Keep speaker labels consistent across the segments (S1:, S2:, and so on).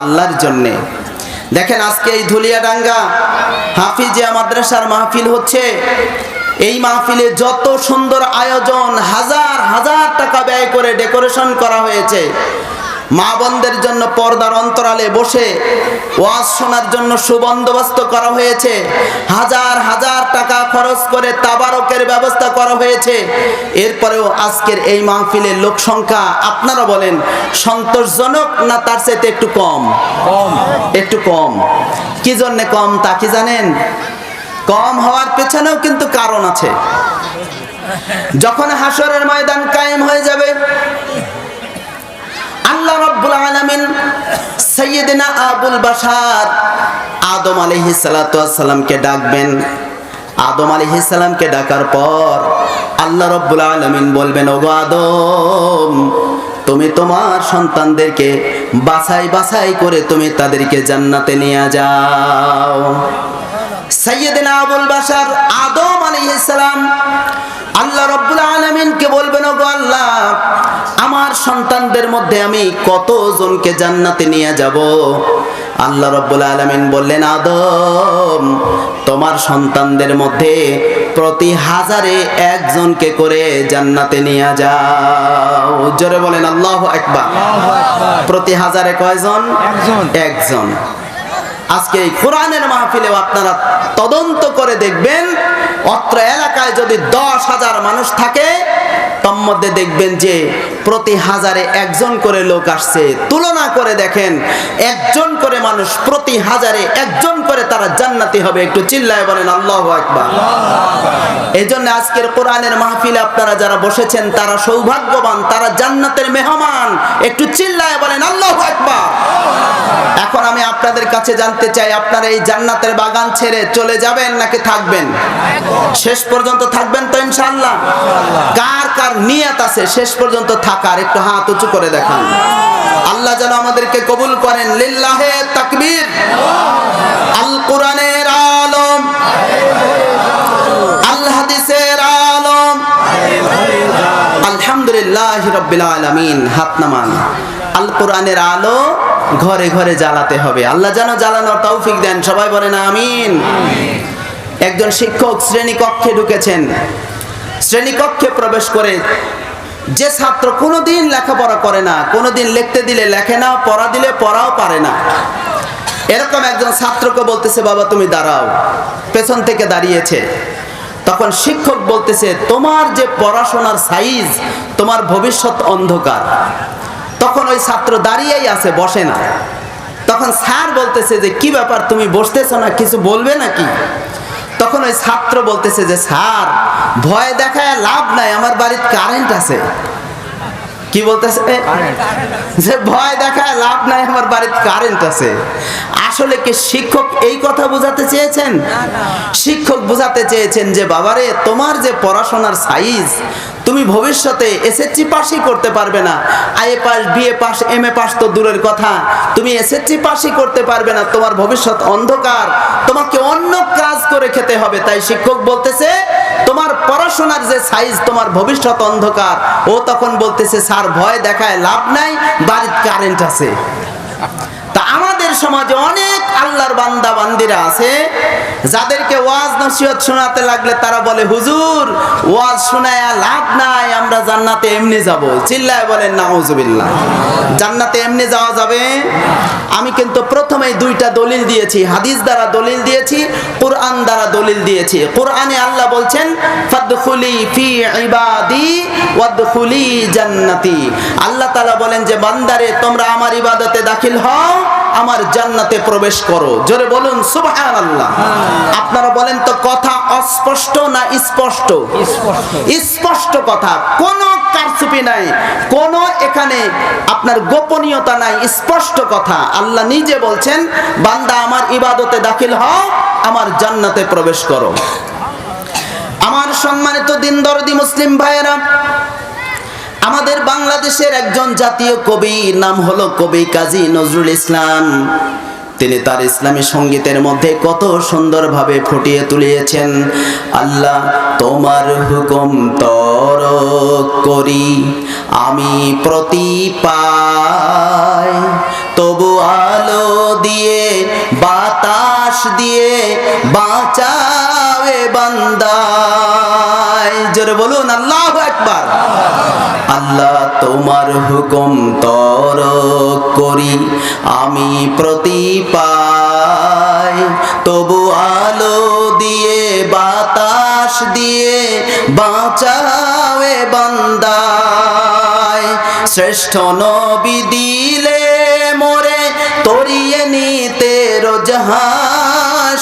S1: আল্লাহর জন্যে। দেখেন আজকে এই ধুলিয়াডাঙ্গা হাফিজে মাদ্রাসার মাহফিল হচ্ছে। এই মাহফিলে যত সুন্দর আয়োজন হাজার হাজার টাকা ব্যয় করে ডেকোরেশন করা হয়েছে। মা বোনদের জন্য পর্দার অন্তরালে বসে ওয়াজ শোনার জন্য সুবন্দোবস্ত করা হয়েছে। হাজার হাজার টাকা খরচ করে তাবারকের ব্যবস্থা করা হয়েছে। এরপরেও আজকের এই মাহফিলের লোক সংখ্যা আপনারা বলেন সন্তোষজনক না তার চাইতে একটু কম? কম। একটু কম। কি জন্যে কম তা কি জানেন? কম হওয়ার পেছনেও কিন্তু কারণ আছে। যখন হাসরের ময়দান কায়েম হয়ে যাবে আল্লাহ রাব্বুল আলামিন সাইয়্যিদিনা আবুল বাশার আদম আলাইহিস সালাতু সালামকে ডাকবেন। আদম আলাইহিস সালামকে ডাকার পর আল্লাহ রাব্বুল আলামিন বলবেন, ওগো আদম, তুমি তোমার সন্তানদেরকে বাছাই বাছাই করে তুমি তাদেরকে জান্নাতে নিয়ে যাও। সাইয়্যিদিনা আবুল বাশার আদম আলাইহিস সালাম আল্লাহ রব্বুল আলমিনকে বলবেন, ওগো আল্লাহ সন্তানদের মধ্যে আমি কতজনকে জান্নাতে নিয়ে যাব? আল্লাহ রব্বুল আলমিন বললেন আদম তোমার সন্তানদের মধ্যে প্রতি হাজারে একজনকে করে জান্নাতে নিয়ে যাও। জোরে বলেন আল্লাহ একবার প্রতি হাজারে কয়জন?
S2: একজন।
S1: আজকে এই কোরআনের মাহফিলেও আপনারা তদন্ত করে দেখবেন, অত্র এলাকায় যদি দশ হাজার মানুষ থাকে তার মধ্যে দেখবেন যে প্রতি হাজারে একজন করে লোক আসছে। তুলনা করে দেখেন, একজন করে মানুষ প্রতি হাজারে একজন করে তারা জান্নাতি হবে। একটু চিল্লায় বলেন, আল্লাহ একবার এই জন্য আজকের কোরআনের মাহফিলে আপনারা যারা বসেছেন, তারা সৌভাগ্যবান, তারা জান্নাতের মেহমান। একটু চিল্লায় বলেন, আল্লাহ একবার এখন আমি আপনাদের কাছে জানতে চাই, আপনারা এই জান্নাতের বাগান ছেড়ে চলে যাবেন নাকি থাকবেন? শেষ পর্যন্ত থাকবেন তো ইনশাআল্লাহ? কার কার নিয়ত আছে, শেষ পর্যন্ত থাকার, একটু হাত উঁচু করে দেখান। আল্লাহ যেন আমাদেরকে কবুল করেন, লিল্লাহে তাকবীর। আল কোরআনের আলম। আল হাদিসের আলম। আলহামদুলিল্লাহ রব্বিল আলামিন, হাত নামান। আল কোরআনের আলো ঘরে ঘরে জ্বালাতে হবে। আল্লাহ যেন জ্বালানোর তৌফিক দেন। সবাই বলেন আমিন। একজন শিক্ষক শ্রেণি কক্ষে ঢুকেছেন। শ্রেণীকক্ষে প্রবেশ করে যে ছাত্র কোনোদিন লেখাপড়া করে না, কোনোদিন লিখতে দিলে লেখে না, পড়া দিলে পড়াও পারে না। এরকম একজন ছাত্রকে বলতেছে, বাবা, তুমি দাঁড়াও। পেছন থেকে দাঁড়িয়েছে। তখন শিক্ষক বলতেছে, তোমার যে পড়াশোনার সাইজ তোমার ভবিষ্যৎ অন্ধকার। তখন ওই ছাত্র দাঁড়িয়েই আছে, বসে না। তখন স্যার বলতেছে যে, কি ব্যাপার, তুমি বসতেছো না, কিছু বলবে নাকি? তখন ওই ছাত্র বলতেছে যে, স্যার, ভয় দেখায় লাভ নাই, আমার বাড়িতে কারেন্ট আছে। কি বলতেছে? যে, ভয় দেখায় লাভ নাই, আমার বাড়িতে কারেন্ট আছে। আসলে কি শিক্ষক এই কথা বোঝাতে চেয়েছেন? শিক্ষক বোঝাতে চেয়েছেন যে, বাবারে, তোমার যে পড়াশোনার সাইজ তুমি ভবিষ্যতে এসএসসি পাসই করতে পারবে না। IA pass BA pass M A pass তো দূরের কথা। তুমি এসএসসি পাসই করতে পারবে না। তোমার ভবিষ্যৎ অন্ধকার। তোমাকে অন্য কাজ করে খেতে হবে। তাই শিক্ষক বলতেছে, তোমার পড়াশোনার যে সাইজ তোমার ভবিষ্যৎ অন্ধকার। ও তখন বলতেছে, স্যার, ভয় দেখায় লাভ নাই বাড়ির কারেন্ট আছে। তা আমাদের সমাজে অনেক আল্লাহর বান্দা বান্দিরা আছে, যাদেরকে ওয়াজ নসিহত শোনাতে লাগলে তারা বলে, হুজুর, ওয়াজ শোনায় লাভ নাই, আমরা জান্নাতে এমনি যাব। চিল্লায় বলেন, নাউজুবিল্লাহ। জান্নাতে এমনি যাওয়া যাবে? আমি কিন্তু প্রথমেই দুইটা দলিল দিয়েছি, হাদিস দ্বারা দলিল দিয়েছি, কোরআন দ্বারা দলিল দিয়েছি। কোরআনে আল্লাহ বলছেন, ফাদখুলি ফি ইবাদি ওয়াদখুলি জান্নাতি। আল্লাহ তাআলা বলেন যে, বান্দারে, তোমরা আমার ইবাদতে দাখিল হও। আমার জান্নাতে প্রবেশ করো। জোরে বলুন সুবহানাল্লাহ। আপনারা বলেন তো কথা অস্পষ্ট না স্পষ্ট?
S2: স্পষ্ট।
S1: স্পষ্ট কথা। কোনো কারচুপি নাই। কোনো এখানে আপনার গোপনীয়তা নাই স্পষ্ট কথা। আল্লাহ নিজে বলছেন বান্দা আমার ইবাদতে দাখিল হও আমার জান্নাতে প্রবেশ করো। আমার সম্মানিত দিন দরদি মুসলিম ভাইয়েরা আমাদের বাংলাদেশের একজন জাতীয় কবি নাম হলো কবি কাজী নজরুল ইসলাম। তিনি তার ইসলামী সঙ্গীতের মধ্যে কত সুন্দরভাবে ফুটিয়ে তুলিয়েছেন। আল্লাহ, তোমার হুকুম তর করি, আমি প্রতি তবু আলো দিয়ে, বাতাস দিয়ে বাঁচাবে বান্দায় জোরে বলুন, আল্লাহ একবার আল্লাহ তোমার হুকুম তর করি, আমি প্রতি তবু আলো দিয়ে, বাতাস দিয়ে বাঁচাবে বান্দায়। শ্রেষ্ঠ নবী দিলে মোরে, তরিয়ে নিতে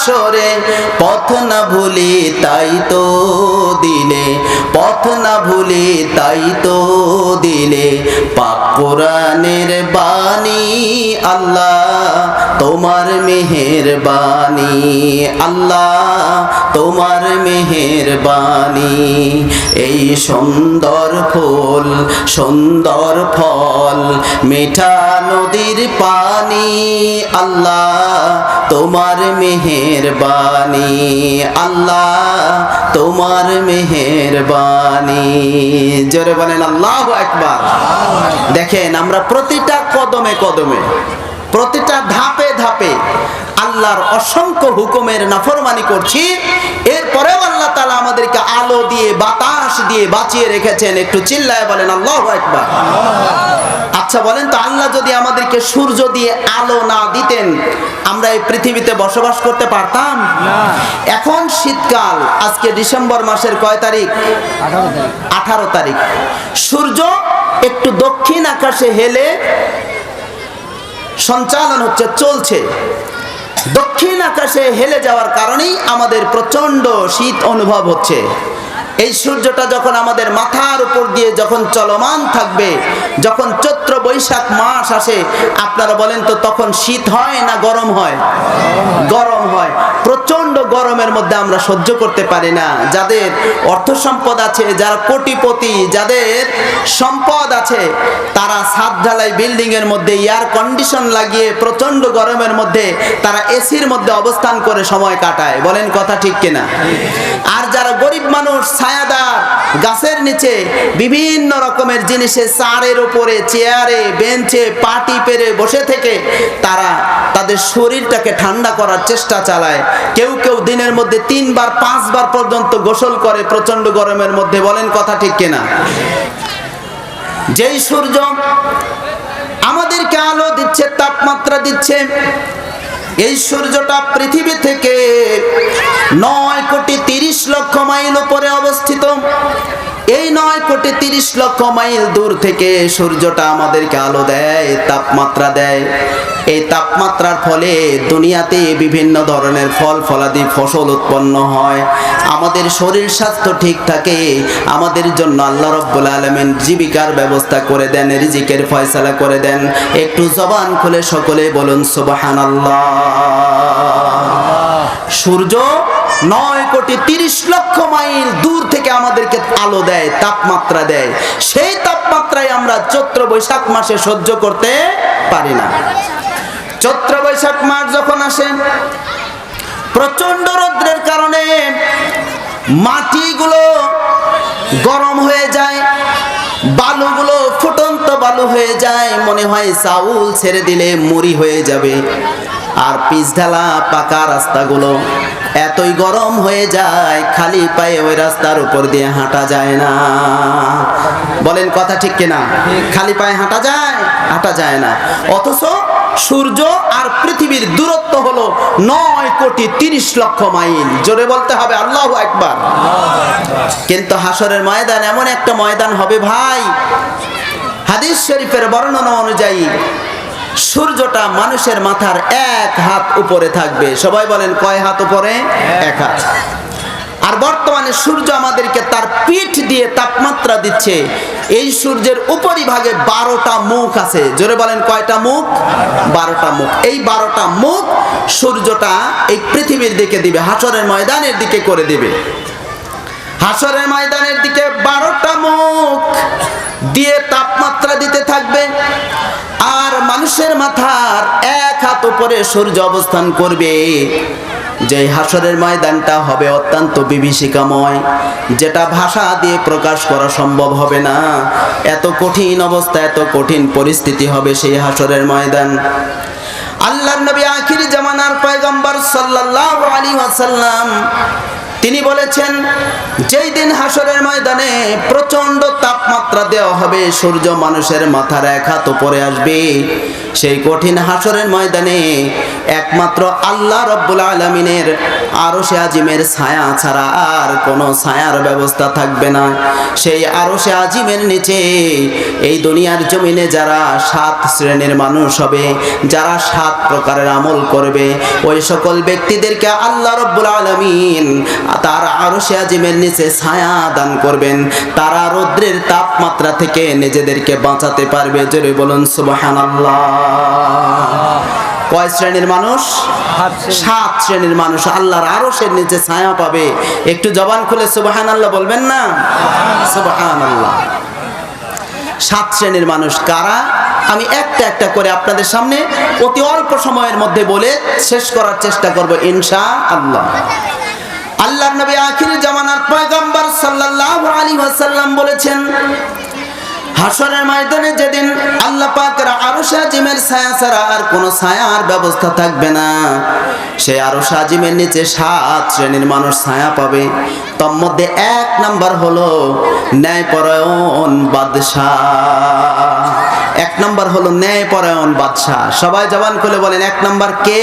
S1: রোজহাসরে পথ না ভুলি তাই তো দিলে, পথ না ভুলি তাই তো দিলে। পাক কোরআনের বাণী আল্লাহ, তোমার মেহের বাণী আল্লাহ, তোমার মেহের বাণী এই সুন্দর ফুল, সুন্দর ফল, মিঠা নদীর পানি আল্লাহ তোমার মেহের বাণী আল্লাহ তোমার মেহের বাণী জোরে বলেন আল্লাহ একবার দেখেন আমরা প্রতিটা কদমে কদমে, প্রতিটা ধাপে ধাপে আল্লাহর অসংখ্য হুকুমের নাফরমানি করছি। এরপরেও আল্লাহ তালা আমাদেরকে আলো দিয়ে বাতাস দিয়ে বাঁচিয়ে রেখেছেন। একটু চিল্লায় বলেন আল্লাহ একবার আচ্ছা বলেন তো আল্লাহ যদি আমাদেরকে সূর্য দিয়ে আলো না দিতেন আমরা এই পৃথিবীতে বসবাস করতে পারতাম? এখন শীতকাল আজকে ডিসেম্বর মাসের কয় তারিখ। আঠারো তারিখ। সূর্য একটু দক্ষিণ আকাশে হেলে সঞ্চালন হচ্ছে, চলছে। দক্ষিণ আকাশে হেলে যাওয়ার কারণেই আমাদের প্রচণ্ড শীত অনুভব হচ্ছে। এই সূর্যটা যখন আমাদের মাথার উপর দিয়ে যখন চলমান থাকবে, যখন চৈত্র বৈশাখ মাস আসে, আপনারা বলেন তো তখন শীত হয় না গরম হয়? গরম হয়। গরমের মধ্যে আমরা সহ্য করতে পারি না। যাদের অর্থ সম্পদ আছে, যারা কোটিপতি, যাদের সম্পদ আছে, তারা সাত ঢালাই বিল্ডিং এর মধ্যে এয়ার কন্ডিশন লাগিয়ে প্রচণ্ড গরমের মধ্যে তারা এসির মধ্যে অবস্থান করে সময় কাটায়। বলেন কথা ঠিক কিনা? আর যারা গরিব মানুষ, ছায়াদার, গাছের নিচে বিভিন্ন রকমের জিনিসে চারের উপরে, চেয়ারে, বেঞ্চে, পাটি পেরে বসে থেকে তারা তাদের শরীরটাকে ঠান্ডা করার চেষ্টা চালায়। কেউ কেউ দিনের মধ্যে তিনবার, পাঁচবার পর্যন্ত গোসল করে প্রচণ্ড গরমের মধ্যে। বলেন কথা ঠিক কিনা? যেই সূর্য আমাদেরকে আলো দিচ্ছে, তাপমাত্রা দিচ্ছে, এই সূর্যটা পৃথিবী থেকে নয় কোটি তিরিশ লক্ষ মাইল উপরে অবস্থিত। এই নয় কোটি তিরিশ লক্ষ মাইল দূর থেকে সূর্যটা আমাদেরকে আলো দেয়, তাপমাত্রা দেয়। এই তাপমাত্রার ফলে দুনিয়াতে বিভিন্ন ধরনের ফল ফলাদি ফসল উৎপন্ন হয়। আমাদের শরীর স্বাস্থ্য ঠিক থাকে, আমাদের জন্য আল্লাহ রব্বুল আলমিন জীবিকার ব্যবস্থা করে দেন, রিজিকের ফয়সালা করে দেন। একটু জবান খুলে সকলে বলুন সুবাহান আল্লাহ সূর্য নয় কোটি তিরিশ লক্ষ মাইল দূর থেকে আমাদেরকে আলো দেয়, তাপমাত্রা দেয়। সেই তাপমাত্রায় আমরা চৈত্র বৈশাখ মাসে সহ্য করতে পারি না। চৈত্র বৈশাখ মাস যখন আসে প্রচণ্ড রৌদ্রের কারণে মাটিগুলো গরম হয়ে যায়, বালুগুলো ফুটন্ত বালু হয়ে যায়, মনে হয় চাউল ছেড়ে দিলে মুড়ি হয়ে যাবে। আর পিচ ঢালা পাকা রাস্তাগুলো এতই গরম হয়ে যায়, খালি পায়ে ওই রাস্তার উপর দিয়ে হাঁটা যায় না। বলেন কথা ঠিক কিনা? খালি পায়ে হাঁটা যায় হাঁটা যায় না। অথচ সূর্য আর পৃথিবীর দূরত্ব হলো নয় কোটি তিরিশ লক্ষ মাইল। জোরে বলতে হবে, আল্লাহ একবার কিন্তু হাসরের ময়দান এমন একটা ময়দান হবে ভাই। হাদিস শরীফের বর্ণনা অনুযায়ী সূর্যটা মানুষের মাথার এক হাত উপরে থাকবে। সবাই বলেন কয় হাত উপরে? এক হাত। আর বর্তমানে সূর্য আমাদেরকে তার পিঠ দিয়ে তাপমাত্রা দিচ্ছে। এই সূর্যের উপরিভাগে বারোটা মুখ আছে। জোরে বলেন কয়টা মুখ? বারোটা মুখ। এই বারোটা মুখ সূর্যটা এই পৃথিবীর দিকে দিবে, হাসরের ময়দানের দিকে করে দিবে। হাসরের ময়দানের দিকে বারোটা মুখ দিয়ে তাপমাত্রা দিতে থাকবে। মানুষের মাথার এক হাত উপরে সূর্য অবস্থান করবে। যে হাসরের ময়দানটা হবে অত্যন্ত বিভীষিকাময়, যেটা ভাষা দিয়ে প্রকাশ করা সম্ভব হবে না। এত কঠিন অবস্থা, এত কঠিন পরিস্থিতি হবে সেই হাসরের ময়দান। আল্লাহর নবী আখির জামানার পয়গম্বর সাল্লাল্লাহু আলাইহি ওয়াসাল্লাম তিনি বলেছেন, যেই দিন হাসরের ময়দানে প্রচণ্ড তাপমাত্রা দেওয়া হবে, সূর্য মানুষের মাথার এক হাত উপরে আসবে, সেই কঠিন হাসরের ময়দানে একমাত্র আল্লাহ রব্বুল আলমিনের আরও সে আজিমের ছায়া ছাড়া আর কোনো ছায়ার ব্যবস্থা থাকবে না। সেই আরও সে আজিমের নিচে এই দুনিয়ার জমিনে যারা সাত শ্রেণির মানুষ হবে, যারা সাত প্রকারের আমল করবে, ওই সকল ব্যক্তিদেরকে আল্লাহ রব্বুল আলমিন তার আরও সে আজিমের নিচে ছায়া দান করবেন। তারা রৌদ্রের তাপমাত্রা থেকে নিজেদেরকে বাঁচাতে পারবে। জোরে বলুন সুবাহান কয় শ্রেণির মানুষ? সাত শ্রেণির মানুষ। আল্লাহর আরও সে নিচে ছায়া পাবে। একটু জবান খুলে সুবাহান আল্লাহ বলবেন না? সুবাহান আল্লাহ সাত শ্রেণির মানুষ কারা? আমি একটা একটা করে আপনাদের সামনে অতি অল্প সময়ের মধ্যে বলে শেষ করার চেষ্টা করব ইনশা আল্লাহ আল্লাহ নবী আখির জামানার পয়গম্বর সাল্লাল্লাহু আলাইহি ওয়াসাল্লাম বলেছেন হাসরের ময়দানে যেদিন আল্লাহ পাকের আরশ আজিমের ছায়া ছাড়া আর কোনো ছায়ার ব্যবস্থা থাকবে না। সেই আরশ আজিমের নিচে সাত শ্রেণির মানুষ ছায়া পাবে। তোর মধ্যে এক নাম্বার হলো ন্যায়পরায়ণ বাদশাহ। এক নাম্বার হলো ন্যায়পরায়ণ বাদশাহ। সবাই জবান খুলে বলেন, এক নাম্বার কে?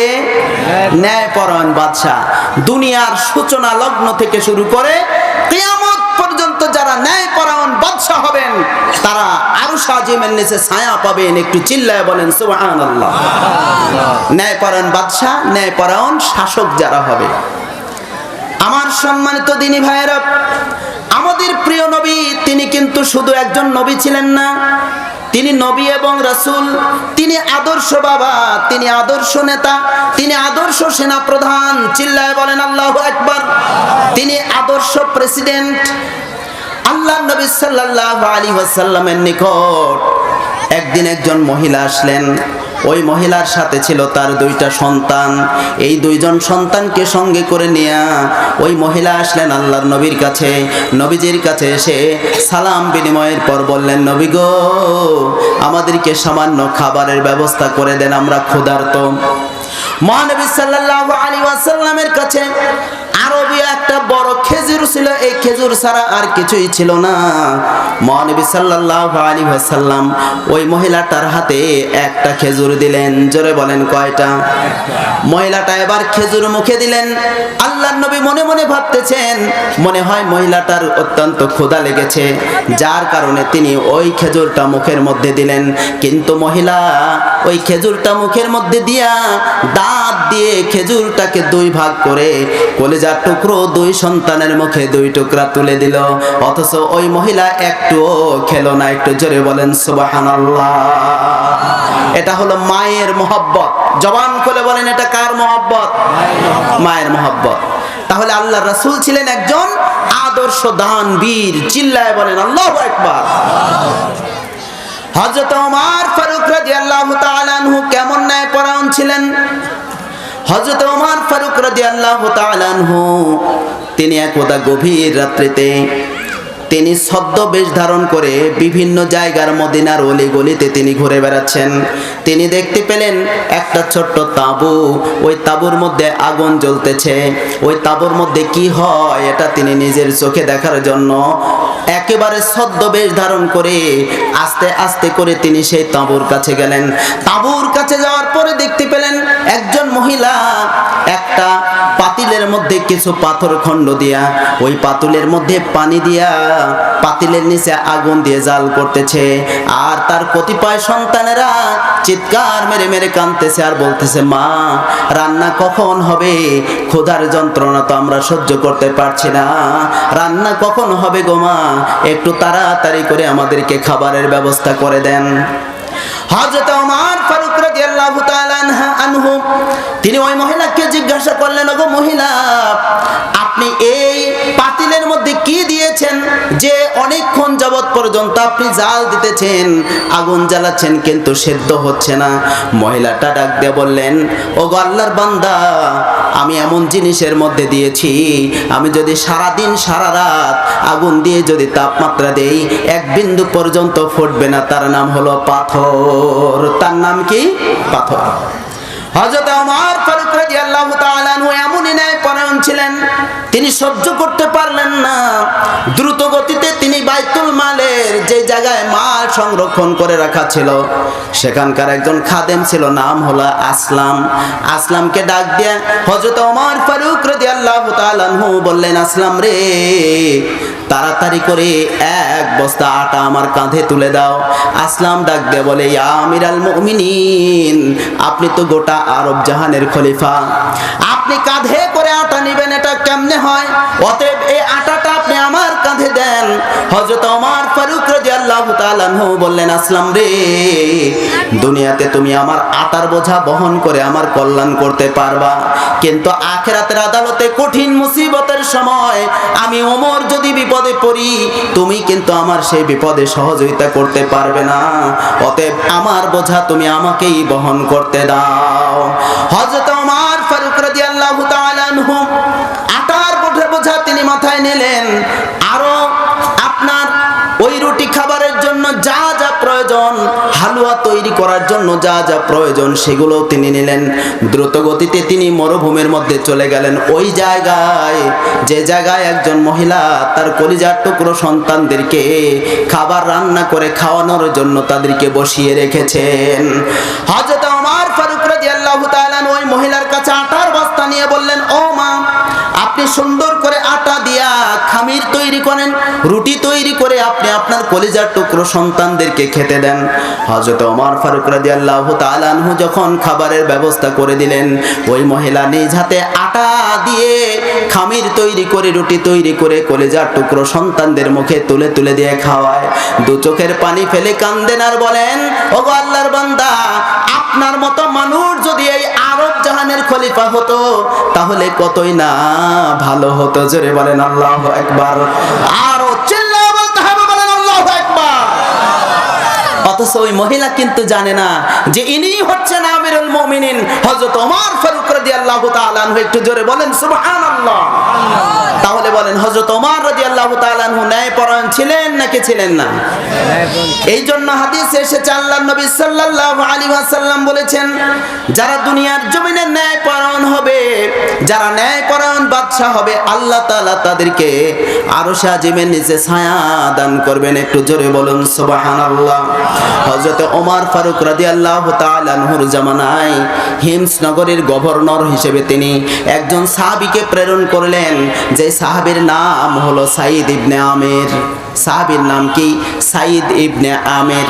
S1: ন্যায়পরায়ণ বাদশাহ। দুনিয়ার সূচনা লগ্ন থেকে শুরু করে কিয়ামত পর্যন্ত যারা ন্যায়পরায়ণ বাদশাহ হবেন, তারা আরও সাজিমের নিচে ছায়া পাবেন, একটু চিল্লায় বলেন, সুবহানাল্লাহ। ন্যায়পরায়ণ বাদশাহ ন্যায়পরায়ণ শাসক যারা হবে। আমার সম্মানিত দিনী ভাইয়েরা, আমাদের প্রিয় নবী, তিনি কিন্তু শুধু একজন নবী ছিলেন না, তিনি নবী এবং রাসূল, তিনি আদর্শ বাবা, তিনি আদর্শ নেতা, তিনি আদর্শ সেনা চিল্লায় বলেন, আল্লাহ একবার তিনি আদর্শ প্রেসিডেন্ট। আল্লাহ নবী সাল্লাল্লাহু আলাইহি ওয়াসাল্লামের নিকট একদিন একজন মহিলা আসলেন। ওই মহিলার সাথে ছিল তার দুইটা সন্তান। এই দুইজন সন্তানকে সঙ্গে করে নিয়ে ওই মহিলা আসলেন আল্লাহর নবীর কাছে। নবীজির কাছে এসে সালাম বিনিময়ের পর বললেন, নবী গো, আমাদেরকে সামান্য খাবারের ব্যবস্থা করে দেন, আমরা ক্ষুধার্ত। মহানবী সাল্লাল্লাহু আলাইহি ওয়াসাল্লামের কাছে খেজুর ছিল, এই খেজুর ছাড়া আর কিছুই ছিল না। মহানবী সাল্লাল্লাহু আলাইহি ওয়াসাল্লাম ওই মহিলাটার হাতে একটা খেজুর দিলেন। জোরে বলেন কয়টা? মহিলাটা এবার খেজুর মুখে দিলেন। আল্লাহর নবী মনে মনে ভাবতেছেন, মনে হয় মহিলাটার অত্যন্ত ক্ষুধা লেগেছে। যার কারণে তিনি ওই খেজুরটা মুখের মধ্যে দিলেন। কিন্তু মহিলা ওই খেজুরটা মুখের মধ্যে দিয়া দাঁত দিয়ে খেজুরটাকে দুই ভাগ করে কলেজার টুকরো দুই সন্তানের মুখে দুই টুকরা তুলে দিল। অথচ ওই মহিলা একটুও খেলো না, একটু জোরে বলেন, সুবহানাল্লাহ। এটা হলো মায়ের মোহব্বত। জবান খুলে বলেন, এটা কার মোহব্বত? মায়ের মোহব্বত। তাহলে আল্লাহ রাসূল ছিলেন একজন আদর্শ দান বীর চিল্লায় বলেন, আল্লাহু আকবার। হযরত ওমর ফারুক রাদিয়াল্লাহু তাআলা আনহু কেমন ন্যায় পরায়ণ ছিলেন? হযরত ওমর ফারুক রাদিয়াল্লাহু তাআলা আনহু তিনি একদা গভীর রাত্রিতে তিনি ছদ্মবেশ ধারণ করে বিভিন্ন জায়গার মদিনার অলি গলিতে তিনি ঘুরে বেড়াচ্ছেন। তিনি দেখতে পেলেন একটা ছোট্ট তাঁবু। ওই তাঁবুর মধ্যে আগুন জ্বলতেছে। ওই তাঁবুর মধ্যে কি হয় এটা তিনি নিজের চোখে দেখার জন্য একেবারে ছদ্মবেশ ধারণ করে আস্তে আস্তে করে তিনি সেই তাঁবুর কাছে গেলেন। তাঁবুর কাছে যাওয়ার পরে দেখতে পেলেন একজন মহিলা একটা পাতিলের মধ্যে কিছু পাথর খণ্ড দিয়া, ওই পাতুলের মধ্যে পানি দিয়া পাতিলের নিচে আগুন দিয়ে জাল করতেছে। আর তার কতিপয় সন্তানেরা চিৎকার মেরে মেরে কাঁদতেছে আর বলতেছে, মা, রান্না কখন হবে? ক্ষুধার যন্ত্রণা তো আমরা সহ্য করতে পারছি না। রান্না কখন হবে গো মা? একটু তাড়াতাড়ি করে আমাদেরকে খাবারের ব্যবস্থা করে দেন। হযরত ওমর ফারুক রাদিয়াল্লাহু তাআলা আনহু তিনি ওই মহিলাকে জিজ্ঞাসা করলেন, ওগো মহিলা, আপনি এই পাতিলের মধ্যে কি দিয়েছেন যে অনেকক্ষণ যাবৎ পর্যন্ত আপনি জাল দিতেছেন? আগুন জ্বালাচ্ছেন কিন্তু সেদ্ধ হচ্ছে না। মহিলাটা ডাক দিয়ে বললেন ও আল্লাহর বান্দা, আমি এমন জিনিসের মধ্যে দিয়েছি, আমি যদি সারা দিন সারা রাত আগুন দিয়ে যদি তাপমাত্রা দেই, এক বিন্দু পর্যন্ত ফুটবে না। তার নাম হলো পাথর। তার নাম কি? পাথর। হযরত ওমর ছিলেন তিনি সহ্য করতে পারলেন না। দ্রুত গতিতে তিনি বাইতুল মালের যে জায়গায় মাল সংরক্ষণ করে রাখা ছিল, সেখানকার একজন খাদেম ছিল, নাম হলো আসলাম। আসলামকে ডাক দিয়ে হযরত ওমর ফারুক রাদিয়াল্লাহু তাআলা আনহু বললেন, আসলাম রে, তাড়াতাড়ি করে এক বস্তা আটা আমার কাঁধে তুলে দাও। আসলাম ডাক দিয়ে বলে, ইয়া আমিরাল মুমিনিন, আপনি তো গোটা আরব জাহানের খলিফা। আপনি কাঁধে কেমনে হয়। অতএব এই আটাটা আপনি আমার কাঁধে দেন। হযরত ওমর ফারুক রাদিয়াল্লাহু তাআলা আনহু বললেন, আসলাম রে। দুনিয়াতে তুমি আমার আটার বোঝা বহন করে আমার কল্যাণ করতে পারবা। কিন্তু আখেরাতের আদালতে কঠিন মুসিবতের সময় আমি ওমর যদি বিপদে পড়ি, তুমি কিন্তু আমার সেই বিপদে সহযোগিতা করতে পারবে না। অতএব আমার বোঝা তুমি আমাকেই বহন করতে দাও। হযরত ওমর হালুয়া তৈরি করার জন্য যা যা প্রয়োজন সেগুলো তিনি নিলেন। দ্রুত গতিতে তিনি মরুভূমির মধ্যে চলে গেলেন। ওই জায়গায়, যে জায়গায় একজন মহিলা তার কলিজার টুকরো সন্তানদেরকে খাবার রান্না করে খাওয়ানোর জন্য তাদেরকে বসিয়ে রেখেছেন। হযরত ওমর ফারুক রাদিয়াল্লাহু তাআলা ওই মহিলার কাছে আটার বস্তা নিয়ে বললেন, ও মা, আপনি সুন্দর করে রুটি তৈরি করে আপনি আপনার কলিজার টুকরো সন্তানদেরকে খেতে দেন। হযরত ওমর ফারুক রাদিয়াল্লাহু তাআলা আনহু যখন খাবারের ব্যবস্থা করে দিলেন, ওই মহিলা নিজ হাতে আটা দিয়ে খামির তৈরি করে, রুটি তৈরি করে কলিজার টুকরো সন্তানদের মুখে তুলে তুলে দিয়ে খাওয়ায়। দু চোখের পানি ফেলে কান্দেন আর বলেন, ওগো আল্লাহর বান্দা, আপনার মতো মানুষ খলিফা হতো, তাহলে কতই না ভালো হতো? জোরে বলেন আল্লাহ একবার আরও অথচ ওই মহিলা কিন্তু জানে না যে ইনি হচ্ছেন আমিরুল মুমিনিন। হযরত ওমর ফারুক রাদিয়াল্লাহু তাআলা একটু জোরে বলেন, সুবহানাল্লাহ। তাহলে বলেন, হযরত ওমর রাদিয়াল্লাহু তাআলা আনহু ন্যায়পরায়ণ ছিলেন নাকি ছিলেন না? এই জন্য হাদিসে এসেছে আল্লাহর নবী সাল্লাল্লাহু আলাইহি ওয়াসাল্লাম বলেছেন, যারা দুনিয়ার জমিনে ন্যায়পরায়ণ হবে, যারা ন্যায়পরায়ণ বাদশা হবে, আল্লাহ তাআলা তাদেরকে আরশে আজিমের নিচে ছায়া দান করবেন। একটু জোরে বলুন, সুবহানাল্লাহ। হযরত ওমর ফারুক রাদিয়াল্লাহু তাআলা আনহুর জামানায় হিমস নগরের গভর্নর হিসেবে তিনি একজন সাহাবীকে প্রেরণ করলেন, যে সাহাবীর নাম হলো সাইদ ইবনে আমের। সাহাবির নাম কি? সাইদ ইবনে আমের।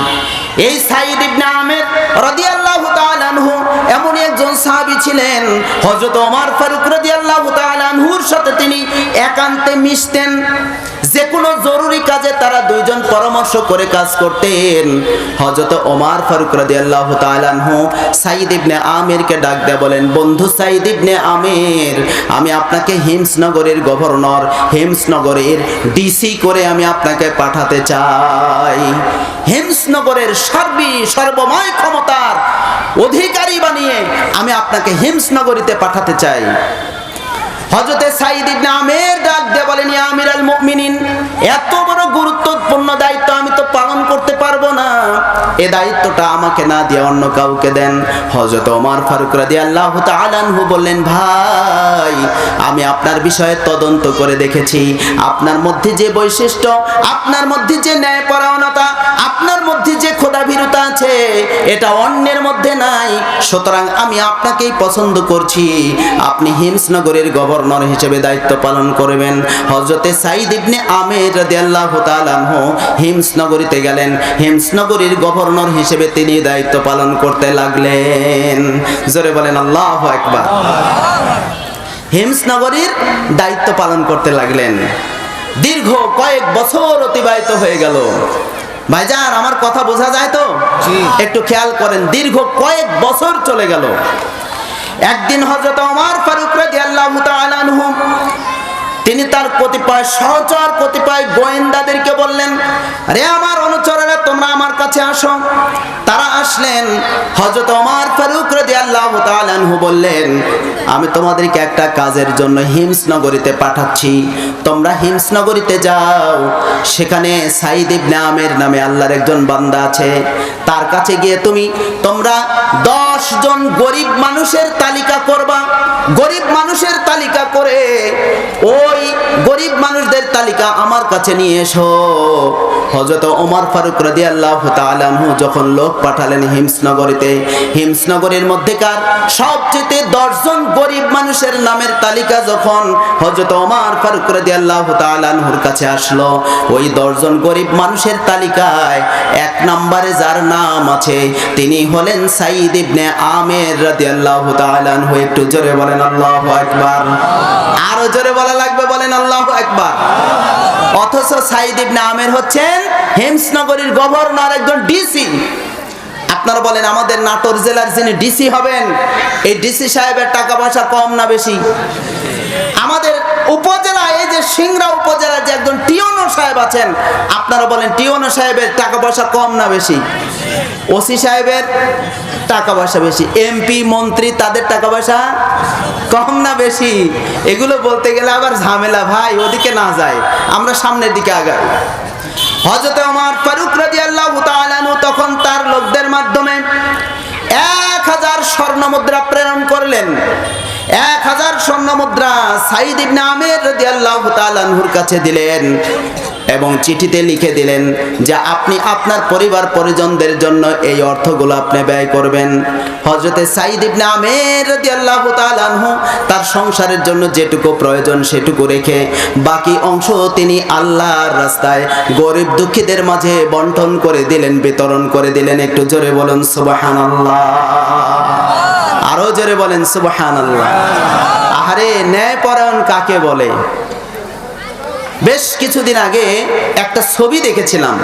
S1: এই সাইদ ইবনে আমের রাদিয়াল্লাহু তাআলা আনহু এমন একজন সাহাবী ছিলেন, হযরত ওমর ফারুক রাদিয়াল্লাহু তাআলা আনহুর সাথে তিনি একান্তে মিশতেন। যে কোনো জরুরি কাজে তারা দুইজন পরামর্শ করে কাজ করতেন। হযরত ওমর ফারুক রাদিয়াল্লাহু তাআলা আনহু সাইদ ইবনে আমিরকে ডাক দেয়া বলেন, বন্ধু সাইদ ইবনে আমির, আমি আপনাকে হিমসনগরের গভর্নর, হিমসনগরের ডিসি করে আমি আপনাকে পাঠাতে চাই। হিমসনগরের সর্বি, সর্বময় ক্ষমতার অধিকারী বানিয়ে আমি আপনাকে হিমসনগরীতে পাঠাতে চাই। হজরতে সাইদ ইবনে আমের ডাক দিয়ে বলেন আমিরাল মুমিনিন, এত বড় গুরুত্বপূর্ণ দায়িত্ব আমি তো পালন করতে পারব না। এ দায়িত্বটা আমাকে না দিয়ে অন্য কাউকে দেন। হযরত ওমর ফারুক রাদিয়াল্লাহু তাআলা আনহু বললেন, ভাই, আমি আপনার বিষয়ে তদন্ত করে দেখেছি। আপনার মধ্যে যে বৈশিষ্ট্য, আপনার মধ্যে যে ন্যায় ন্যায়পরায়ণতা, আপনার মধ্যে যে খোদাভীরতা আছে, এটা অন্যের মধ্যে নাই। সুতরাং আমি আপনাকেই পছন্দ করছি। আপনি হিমসনগরের গভর্নর হিসেবে দায়িত্ব পালন করবেন। হজরতে সাইদ ইবনে আমের রাদিয়াল্লাহু তাআলা আনহু হিমসনগরীতে গেলেন। হিমসনগরীর গভর্নর হিসেবে তিনি দায়িত্ব পালন করতে লাগলেন। জোরে বলেন আল্লাহু আকবার। হিমসনগরীর দায়িত্ব পালন করতে লাগলেন। দীর্ঘ কয়েক বছর অতিবাহিত হয়ে গেল। ভাইজান আমার কথা বোঝা যায় তো? একটু খেয়াল করেন দীর্ঘ কয়েক বছর চলে গেল। একদিন হযরত ওমর ফারুক রাদিয়াল্লাহু তাআলা আনহু তিনি তার কতিপয় সহচর কতিপয় গোয়েন্দাদেরকে বললেন রে আমার অনুচরেরা তোমরা আমার কাছে আসো। তারা আসলেন। হজরত ওমর ফারুক রাদিয়াল্লাহু তাআলা আনহু বললেন, আমি তোমাদেরকে একটা কাজের জন্য হিমস নগরীতে পাঠাচ্ছি। তোমরা হিমস নগরীতে যাও। সেখানে সাইদ ইবনে আমের নামে আল্লাহর একজন বান্দা আছে। তার কাছে গিয়ে তুমি, তোমরা দশ জন গরিব মানুষের তালিকা করবা। গরিব মানুষের তালিকা করে ওই গরিব মানুষদের তালিকা আমার কাছে নিয়ে এসো। হজরত ওমর ফারুক রাদিয়াল্লাহু তাআলা আনহু যখন লোক পাঠালেন হিমসনগরীতে, হিমসনগরীর মধ্যেকার সবচেয়ে দশজন গরিব মানুষের নামের তালিকা যখন হজরত ওমর ফারুক রাদিয়াল্লাহু তাআলা আনহুর কাছে আসলো, ওই দশজন গরিব মানুষের তালিকায় এক নম্বরে যার নাম আছে, তিনি হলেন সাইদ ইবনে আমের রাতে আল্লাহ হয়ে একটু জোরে বলেন, আল্লাহ একবার আরও জোরে বলা লাগবে, বলেন, আল্লাহ একবার অথচ সাইদ ইবনে আমের হচ্ছেন হেমসনগরীর গভর্নর, একজন ডিসি। আপনারা বলেন, আমাদের নাটোর জেলার যিনি ডিসি হবেন, এই ডিসি সাহেবের টাকা পয়সা কম না বেশি? উপজেলা, এই যে সিংড়া উপজেলার যে একজন টিওনো সাহেব আছেন, আপনারা বলেন টিওনো সাহেবের টাকা পয়সা কম না বেশি? ওসি সাহেবের টাকা পয়সা বেশি। এমপি মন্ত্রী, তাদের টাকা পয়সা কম না বেশি? এগুলো বলতে গেলে আবার ঝামেলা, ভাই, ওদিকে না যায়। আমরা সামনের দিকে আগাই। হজরত আমার ফারুক রাজি আল্লাহ তখন তার লোকদের মাধ্যমে এক হাজার স্বর্ণ মুদ্রা প্রেরণ করলেন। এক হাজার স্বর্ণ মুদ্রা সাইদ ইবনে আমের রাদিয়াল্লাহু তাআলা আনহুর কাছে দিলেন এবং চিঠিতে লিখে দিলেন যে আপনি আপনার পরিবার পরিজনদের জন্য এই অর্থগুলো আপনি ব্যয় করবেন। হজরতে সাইদ ইবনে আমের রাদিয়াল্লাহু তাআলা আনহু তার সংসারের জন্য যেটুকু প্রয়োজন সেটুকু রেখে বাকি অংশ তিনি আল্লাহর রাস্তায় গরিব দুঃখীদের মাঝে বন্টন করে দিলেন, বিতরণ করে দিলেন। একটু জোরে বলুন, সুবহানাল্লাহ। জোরে বলেন সুবহান আল্লাহ ন্যায় পরায়ণ কাকে বলে? বেশ কিছুদিন আগে একটা ছবি দেখেছিলাম।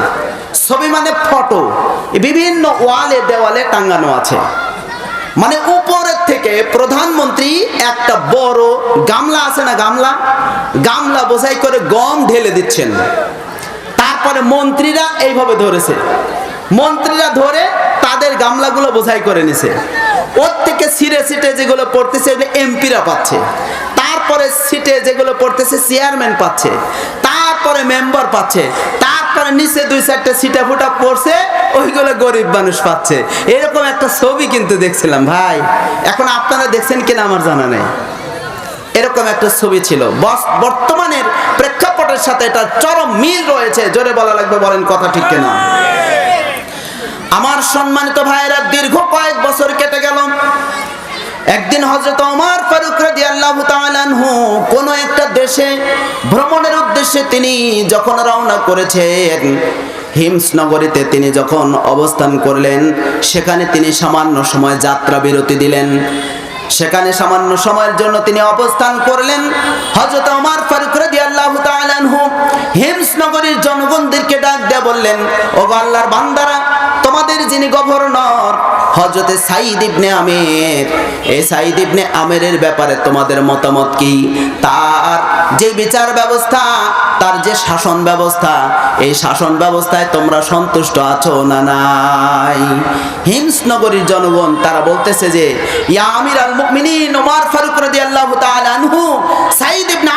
S1: ছবি মানে ফটো। বিভিন্ন ওয়ালে দেওয়ালে টাঙ্গানো আছে। মানে উপরের থেকে প্রধানমন্ত্রী একটা বড় গামলা আছে না গামলা? গামলা বোঝাই করে গম ঢেলে দিচ্ছেন। তারপরে মন্ত্রীরা এইভাবে ধরেছে। মন্ত্রীরা ধরে তাদের গামলাগুলো বোঝাই করে নিছে। ওর থেকে সিটে সিটে যেগুলো পড়তেছে এমপিরা পাচ্ছে। তারপরে সিটে যেগুলো পড়তেছে, চেয়ারম্যান পাচ্ছে। তারপরে মেম্বার পাচ্ছে। তারপরে নিচে দুই চারটে সিটা ফুটা পড়ছে, ওইগুলো গরিব মানুষ পাচ্ছে। এরকম একটা ছবি কিন্তু দেখছিলাম, ভাই। এখন আপনারা দেখছেন কিনা আমার জানা নেই। এরকম একটা ছবি ছিল। বস- বর্তমানের প্রেক্ষাপটের সাথে এটা চরম মিল রয়েছে। জোরে বলা লাগবে, বলেন কথা ঠিক কিনা। আমার সম্মানিত ভাইয়েরা, দীর্ঘ কয়েক বছর কেটে গেল। একদিন হজরত ওমর ফারুক তাআলা আনহু কোন একটা দেশে ভ্রমণের উদ্দেশ্যে তিনি যখন রওনা করেছেন হিমস নগরীতে তিনি যখন অবস্থান করলেন, সেখানে তিনি সামান্য সময় যাত্রা বিরতি দিলেন। সেখানে সামান্য সময়ের জন্য তিনি অবস্থান করলেন। হযরত ওমর ফারুক রাদিয়াল্লাহু তাআলা আনহু নগরীর জনগণদেরকে ডাক দিয়ে বললেন, ওগো আল্লাহর বান্দারা, তোমাদের যিনি গভর্নর হজরতে সাইদ ইবনে আমের। এই সাইদ ইবনে আমেরের ব্যাপারে তোমাদের মতামত কি? তার যে বিচার ব্যবস্থা, তার যে শাসন ব্যবস্থা, এই শাসন ব্যবস্থায় তোমরা সন্তুষ্ট আছো না নাই? হিমস নগরীর জনগণ তারা বলতেছে যে, ইয়া আমির আল মুমিনিন ওমর ফারুক রাদিয়াল্লাহু তাআলা আনহু সাইদ ইবনে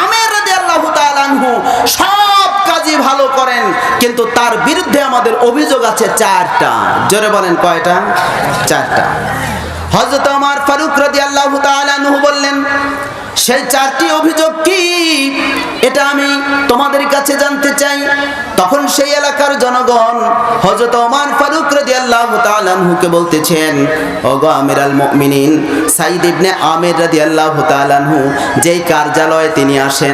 S1: সব কাজই ভালো করেন, কিন্তু তার বিরুদ্ধে আমাদের অভিযোগ আছে চারটা। জোরে বলেন কয়টা? চারটা। হযরত ওমর ফারুক তাআলা আনহু বললেন, সেই চারটি অভিযোগ কি? এটা আমি তোমাদের কাছে জানতে চাই। তখন সেই এলাকার জনগণ হযরত ওমর ফারুক রাদিয়াল্লাহু তাআলা আনহুকে বলতেছেন, ওগো আমির আল মুমিনিন সাইদ ইবনে আমির রাদিয়াল্লাহু তাআলা আনহু, যেই কার্যালয়ে তিনি আসেন